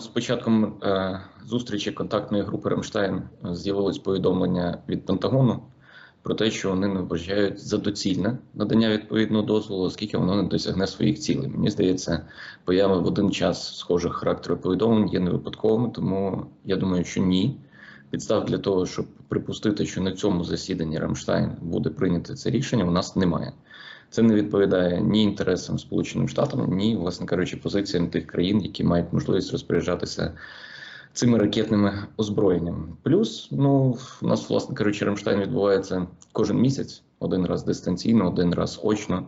З початком е, зустрічі контактної групи Рамштайн з'явилось повідомлення від Пентагону про те, що вони не вважають за доцільне надання відповідного дозволу, оскільки воно не досягне своїх цілей. Мені здається, поява в один час схожих характеру повідомлень є не випадковими, тому я думаю, що ні. Підстав для того, щоб припустити, що на цьому засіданні Рамштайн буде прийнято це рішення, у нас немає. Це не відповідає ні інтересам Сполученим Штатам, ні, власне кажучи, позиціям тих країн, які мають можливість розпоряджатися цими ракетними озброєннями. Плюс, ну у нас, власне кажучи, Рамштайн відбувається кожен місяць, один раз дистанційно, один раз очно.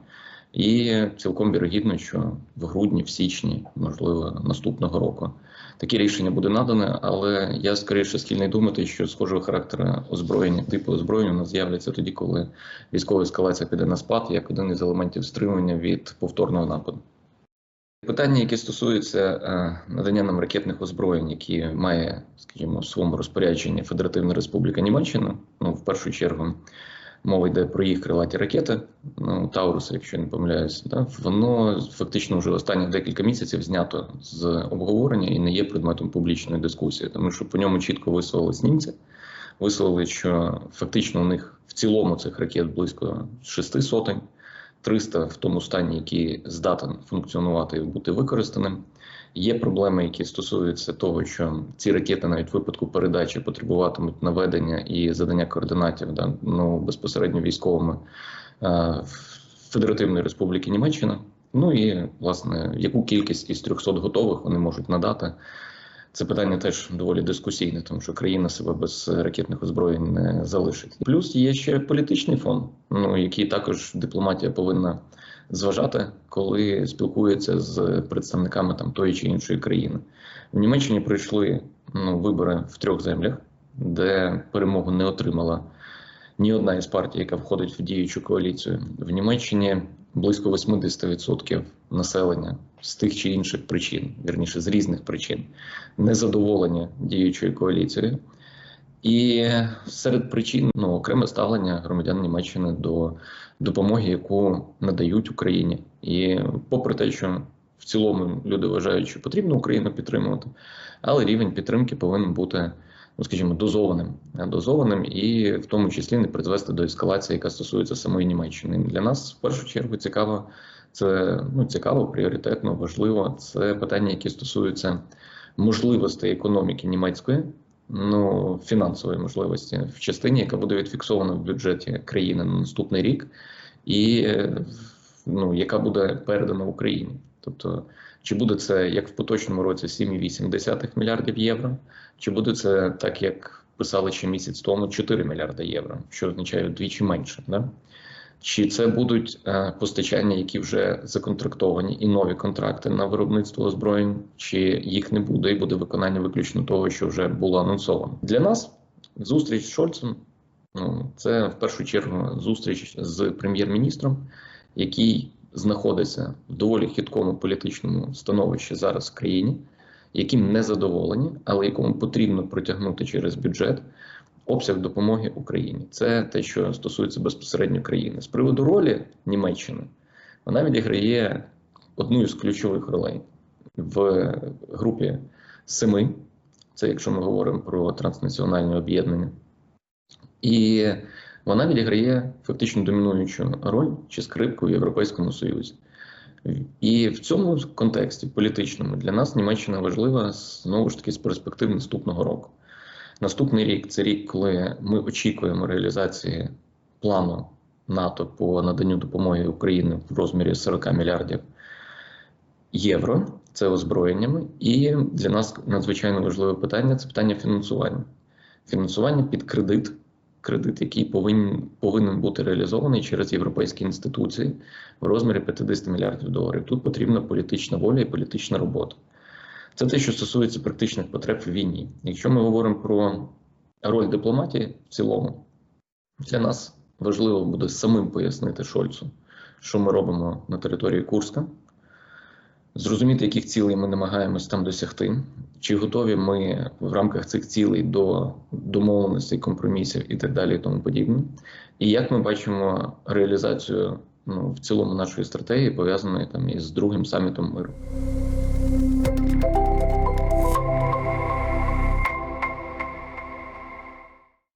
І цілком вірогідно, що в грудні, в січні, можливо, наступного року таке рішення буде надане, але я скоріше схильний думати, що схожого характеру озброєння, типу озброєння у нас з'являться тоді, коли військова ескалація піде на спад, як один із елементів стримування від повторного нападу. Питання, яке стосується е, надання нам ракетних озброєнь, які має, скажімо, в своєму розпорядженні Федеративна Республіка Німеччина, ну в першу чергу. Мова йде про їх крилаті ракети, ну Тауруси, якщо не помиляюсь, да? воно фактично вже останні декілька місяців знято з обговорення і не є предметом публічної дискусії, тому що по ньому чітко висловились німці. Висловили, що фактично у них в цілому цих ракет близько шести сотень, 300 в тому стані, який здатен функціонувати і бути використаним. Є проблеми, які стосуються того, що ці ракети навіть в випадку передачі потребуватимуть наведення і задання координатів да, ну, безпосередньо військовими е, Федеративної Республіки Німеччина. Ну і власне яку кількість із 300 готових вони можуть надати. Це питання теж доволі дискусійне, тому що країна себе без ракетних озброєнь не залишить. Плюс є ще політичний фон, ну який також дипломатія повинна зважати, коли спілкується з представниками там тої чи іншої країни. В Німеччині пройшли ну, вибори в трьох землях, де перемогу не отримала ні одна із партій, яка входить в діючу коаліцію. В Німеччині близько 80% населення з тих чи інших причин, вірніше з різних причин, незадоволені діючою коаліцією. І серед причин ну, окреме ставлення громадян Німеччини до допомоги, яку надають Україні, і попри те, що в цілому люди вважають, що потрібно Україну підтримувати, але рівень підтримки повинен бути, ну скажімо, дозованим, дозованим і в тому числі не призвести до ескалації, яка стосується самої Німеччини. Для нас в першу чергу цікаво, це ну цікаво, пріоритетно, важливо. Це питання, які стосуються можливостей економіки німецької ну, фінансової можливості в частині, яка буде відфіксована в бюджеті країни на наступний рік, і ну, яка буде передана Україні. Тобто, чи буде це як в поточному році 7,8 мільярдів євро, чи буде це так, як писали ще місяць тому 4 мільярди євро, що означає вдвічі менше. Да? Чи це будуть е, постачання, які вже законтрактовані, і нові контракти на виробництво озброєнь, чи їх не буде, і буде виконання виключно того, що вже було анонсовано для нас? Зустріч з Шольцем ну це в першу чергу зустріч з прем'єр-міністром, який знаходиться в доволі хиткому політичному становищі зараз в країні, яким не задоволені, але якому потрібно протягнути через бюджет обсяг допомоги Україні. Це те, що стосується безпосередньо країни. З приводу ролі Німеччини вона відіграє одну із ключових ролей в групі семи. Це якщо ми говоримо про транснаціональне об'єднання, і вона відіграє фактично домінуючу роль чи скрипку в Європейському Союзі. І в цьому контексті політичному для нас Німеччина важлива знову ж таки з перспектив наступного року. Наступний рік це рік, коли ми очікуємо реалізації плану НАТО по наданню допомоги Україні в розмірі 40 мільярдів євро. Це озброєннями, і для нас надзвичайно важливе питання це питання фінансування. Фінансування під кредит, кредит, який повинен повинен бути реалізований через європейські інституції в розмірі 50 мільярдів доларів. Тут потрібна політична воля і політична робота. Це те, що стосується практичних потреб в війні. Якщо ми говоримо про роль дипломатії в цілому, для нас важливо буде самим пояснити Шольцу, що ми робимо на території Курська, зрозуміти, яких цілей ми намагаємось там досягти, чи готові ми в рамках цих цілей до домовленостей, компромісів і так далі, і тому подібне. І як ми бачимо реалізацію ну, в цілому нашої стратегії, пов'язаної там із другим самітом миру.